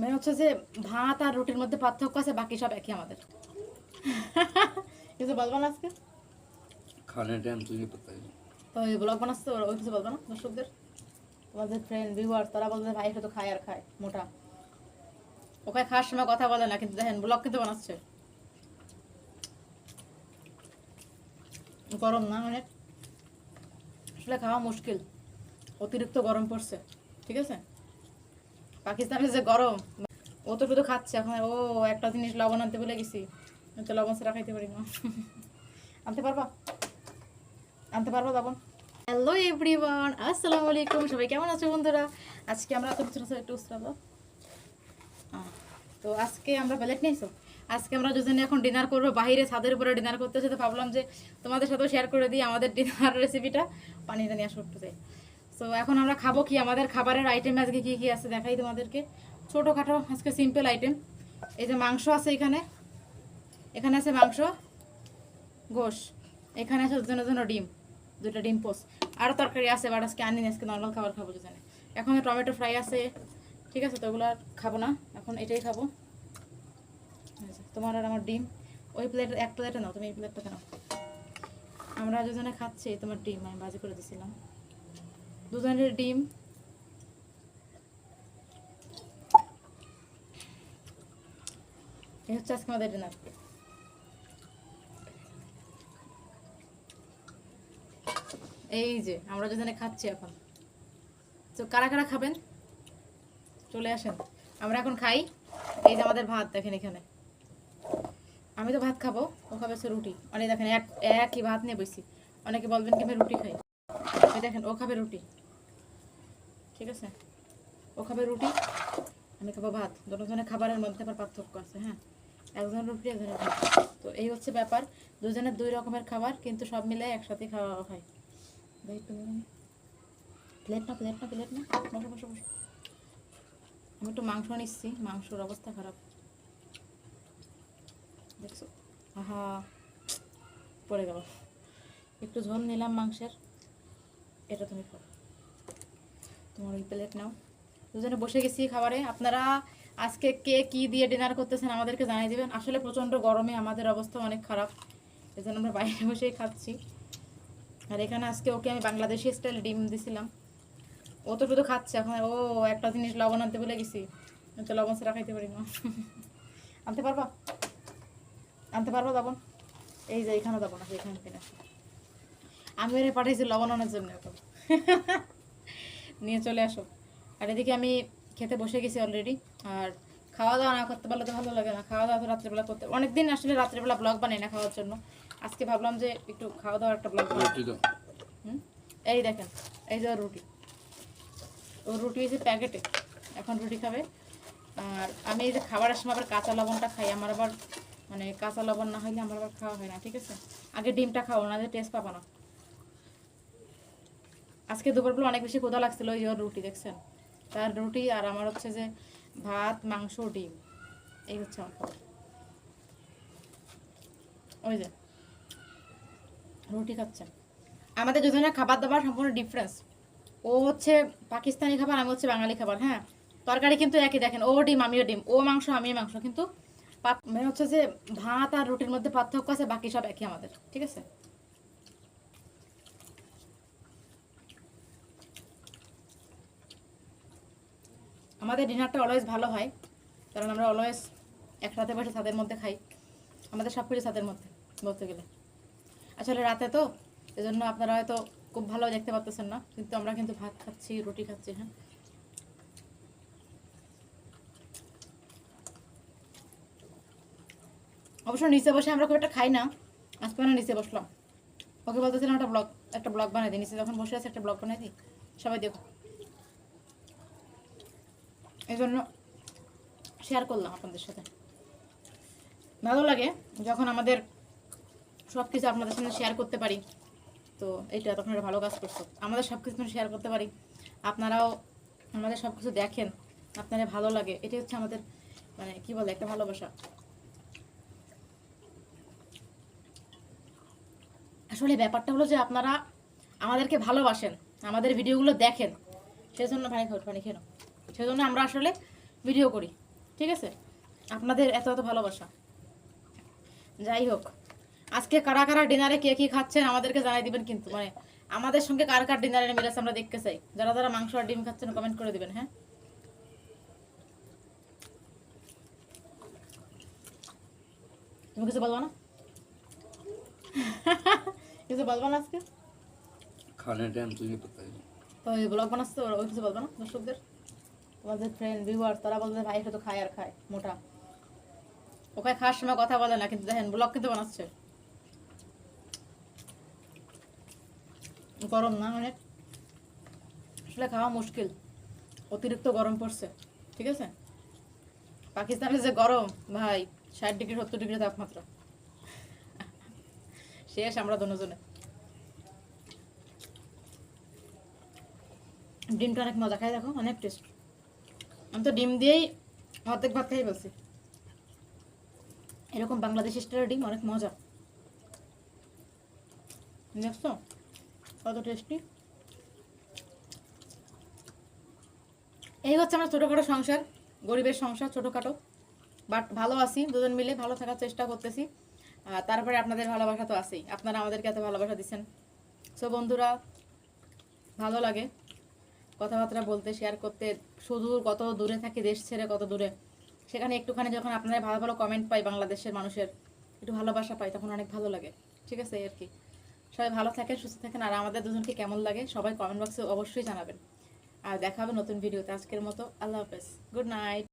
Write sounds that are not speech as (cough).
মানে হচ্ছে যে ভাত আর রুটির মধ্যে পার্থক্য আছে বাকি সব একই আমাদের। কিছু বলব না আজকে? টাইম তুই পাতা তো এই ব্লগ বানাচ্ছে ওরা ওই কিছু বলব না দর্শকদের? আমাদের ফ্রেন্ড ভিউয়ার তারা বলতে ভাই খায় আর খায় মোটা। ওকে খাওয়ার সময় কথা বলে না কিন্তু দেখেন ব্লগ কিন্তু বানাচ্ছে। গরম না অনেক আসলে খাওয়া মুশকিল অতিরিক্ত গরম পড়ছে ঠিক আছে? পাকিস্তানে যে গরম ও তো শুধু খাচ্ছে এখন। ও, একটা জিনিস লবণ আনতে বলে গেছি। তো লবণ ছাড়া খাইতে পারি না। (laughs) আনতে পারবা? আনতে পারব লবণ হ্যালো এভরিওয়ান আসসালামু আলাইকুম। সবাই কেমন আছো, বন্ধুরা? আজকে আমরা একটু উসরাবো তো আজকে আমরা প্লেট নিয়েছো আজকে আমরা দুজনে এখন ডিনার করব। বাইরে ছাদের উপরে ডিনার করতেছে তো ভাবলাম যে তোমাদের সাথেও শেয়ার করে দিই আমাদের ডিনার রেসিপিটা পানিটা নিয়ে আসো একটু তো এখন আমরা খাব কি? আমাদের খাবারের আইটেম আজকে কি কি আছে দেখাই তোমাদেরকে। ছোটোখাটো, আজকে সিম্পল আইটেম এই যে মাংস আছে এখানে। এখানে আছে মাংস, গোশ। এখানে আছে জন্য জন্য ডিম। দুটো ডিম পোস্ট আরও তরকারি আছে বাট আজকে আনি আজকে নর্মাল খাবার খাব জানে। এখন টমেটো ফ্রাই আছে, ঠিক আছে, তো ওগুলো খাব না। এখন এটাই খাব। তোমার আর আমার ডিম। ওই প্লেট এক প্লেটে নাও, তুমি এই প্লেটটা নাও। আমরা দুজনে খাচ্ছি, তোমার ডিম, আমি বাজি করে দিছিলাম। দুজনের ডিম। এই হচ্ছে আজকে আমাদের ডিনার। এই যে, আমরা দুজনে খাচ্ছি এখন। তো কারা কারা খাবেন? চলে আসেন। আমরা এখন খাই। এই যে আমাদের ভাত, দেখেন এখানে। আমি তো ভাত খাব, ও খাবে রুটি। অনেক দেখেন, এক একই ভাত নিয়ে বসি অনেকে বলবেন কি, আমি রুটি খাই। দেখেন, ও খাবে রুটি। ঠিক আছে? ও খাবে রুটি, আমি খাব ভাত। দুজনে খাবারের মধ্যে আবার পার্থক্য আছে হ্যাঁ? একজন রুটি, একজনের ভাত। তো এই হচ্ছে ব্যাপার। দুজনের দুই রকমের খাবার, কিন্তু সব মিলে একসাথে খাওয়া হয়। প্লেট না প্লেট না প্লেট না বসো বসো বসো। আমি একটু মাংস নিচ্ছি। মাংসর অবস্থা খারাপ। দেখছ? আহা। পড়ে গেল। একটু ঝোল নিলাম মাংসের। এটা তুমি খাও। তোমার ওই প্লেট নাও। দুজনে বসে গেছি খাবারে। আপনারা আজকে কে কি দিয়ে ডিনার করতেছেন আমাদেরকে জানিয়ে দেবেন। আসলে প্রচণ্ড গরমে আমাদের অবস্থা অনেক খারাপ। এজন্য আমরা বাইরে বসেই খাচ্ছি। আর এখানে আজকে ওকে আমি বাংলাদেশি স্টাইল ডিম দিছিলাম। ও তো শুধু খাচ্ছে এখন। ও একটা জিনিস লবণ আনতে বলে গেছি। তো লবণ ছাড়া খাইতে পারি না। (laughs) আনতে পারবা? আনতে পারব লবণ এই যে এখানে লবণ আছে এখানে। আমি ওরে পাঠাইছি লবণ আনার জন্য এখন। (laughs) নিয়ে চলে আসো। আর এদিকে আমি খেতে বসে গেছি অলরেডি আর খাওয়া দাওয়া না করতে পারলে তো ভালো লাগে না। খাওয়া দাওয়া তো রাত্রেবেলা করতে অনেকদিন আসলে রাত্রেবেলা ব্লগ বানাই না খাওয়ার জন্য। আজকে ভাবলাম যে একটু খাওয়া দাওয়া একটা ব্লগ হুম? এই দেখেন এই যে রুটি। ও রুটি হয়েছে প্যাকেটে এখন রুটি খাবে। আর আমি এই যে খাবারের সময় আবার কাঁচা লবণটা খাই আমার আবার মানে কাঁচা লবণ না হইলে আমার আবার খাওয়া হয় না ঠিক আছে? আগে ডিমটা খাওয়া না যে টেস্ট পাবো না। আজকে দুপুরবেলা অনেক বেশি ক্ষুধা লাগছিল, ওই ওর রুটি দেখছেন? তার রুটি আর আমার হচ্ছে যে ভাত, মাংস, ডিম। এই হচ্ছে আমার খাবার ওই যে, রুটি খাচ্ছেন আমাদের দুজনের খাবার দাবার সম্পূর্ণ ডিফারেন্স ও হচ্ছে পাকিস্তানি খাবার, আমি হচ্ছে বাঙালি খাবার হ্যাঁ? তরকারি কিন্তু একই, দেখেন, ও ডিম, আমিও ডিম, ও মাংস, আমিও মাংস, কিন্তু মানে হচ্ছে যে ভাত আর রুটির মধ্যে পার্থক্য আছে, বাকি সব একই আমাদের, ঠিক আছে? আমাদের ডিনারটা অলওয়েজ ভালো হয়, কারণ আমরা অলওয়েজ একসাথে বসে ছাদের মধ্যে খাই। আমাদের সব কিছু ছাদের মধ্যে, বলতে গেলে। আসলে রাতে তো, এজন্য আপনারা হয়তো খুব ভালো দেখতে পাচ্ছেন না, কিন্তু আমরা কিন্তু ভাত খাচ্ছি, রুটি খাচ্ছি হ্যাঁ। অবশ্য নিচে বসে আমরা খুব একটা খাই না, আজকে মানে নিচে বসলাম। ওকে বলতেছিলাম একটা ব্লগ একটা ব্লগ বানাই দিই, নিচে যখন বসে আছে একটা ব্লগ বানাই দিই, সবাই দেখো এই জন্য শেয়ার করলাম আপনাদের সাথে। ভালো লাগে যখন আমাদের সব কিছু আপনাদের সামনে শেয়ার করতে পারি। তো এটা একটা ভালো কাজ করছ। আমাদের সব কিছু শেয়ার করতে পারি। আপনারাও আমাদের সব কিছু দেখেন। আপনাদের ভালো লাগে। এটাই হচ্ছে আমাদের মানে কি বলে, একটা ভালোবাসা। আসলে ব্যাপারটা হলো যে আপনারা আমাদেরকে ভালোবাসেন, আমাদের ভিডিওগুলো দেখেন। সেজন্য পানি খাও পানি খেয়ে সেজন্য আমরা আসলে ভিডিও করি ঠিক আছে? আপনাদের এত এত ভালোবাসা। যাই হোক আজকে কারা কারা ডিনারে কে কী খাচ্ছেন আমাদেরকে জানাই দিবেন কিন্তু মানে আমাদের সঙ্গে কার কার ডিনারে মিলে আছে আমরা দেখতে চাই। যারা যারা মাংস আর ডিম খাচ্ছেন কমেন্ট করে দিবেন হ্যাঁ? তুমি কিছু বলব না? (laughs) কিছু বলব না আজকে? খানের টাইম তুমি তো এই ব্লগ বানাচ্ছো ওই কিছু বলব না দর্শকদের? তোমাদের ফ্রেন্ড ভিউয়ার তারা বলতে ভাই শুধু খায় আর খায়, মোটা। ওখানে খাওয়ার সময় কথা বলে না, কিন্তু দেখেন ব্লগ কিন্তু বানাচ্ছে। গরম না অনেক আসলে খাওয়া মুশকিল। অতিরিক্ত গরম পড়ছে, ঠিক আছে? পাকিস্তানের যে গরম, ভাই, ষাট ডিগ্রি, সত্তর ডিগ্রি তাপমাত্রা। শেষ আমরা দুজনে। ডিমটা অনেক মজা, খাই দেখো, অনেক টেস্ট আমি তো ডিম দিয়েই অর্ধেক ভাত খাই বলছি এরকম বাংলাদেশি স্টাইলের ডিম অনেক মজা। দেখছ? কত টেস্টি এই হচ্ছে আমার ছোটোখাটো সংসার, গরিবের সংসার ছোটোখাটো। বাট ভালো আছি, দুজন মিলে ভালো থাকার চেষ্টা করতেছি। তারপরে আপনাদের ভালোবাসা তো আছেই। আপনারা আমাদেরকে এত ভালোবাসা দিচ্ছেন। সো বন্ধুরা, ভালো লাগে। কথাবার্তা বলতে শেয়ার করতে সুদূর কত দূরে থাকি, দেশ ছেড়ে কত দূরে, সেখানে একটুখানি যখন আপনারা ভালো ভালো কমেন্ট পাই বাংলাদেশের মানুষের, একটু ভালোবাসা পাই, তখন অনেক ভালো লাগে। ঠিক আছে, আর কি? সবাই ভালো থাকেন, সুস্থ থাকেন, আর আমাদের দুজনকে কেমন লাগে, সবাই কমেন্ট বক্সে অবশ্যই জানাবেন। আর দেখা হবে নতুন ভিডিওতে আজকের মতো। আল্লাহ হাফেজ। Good night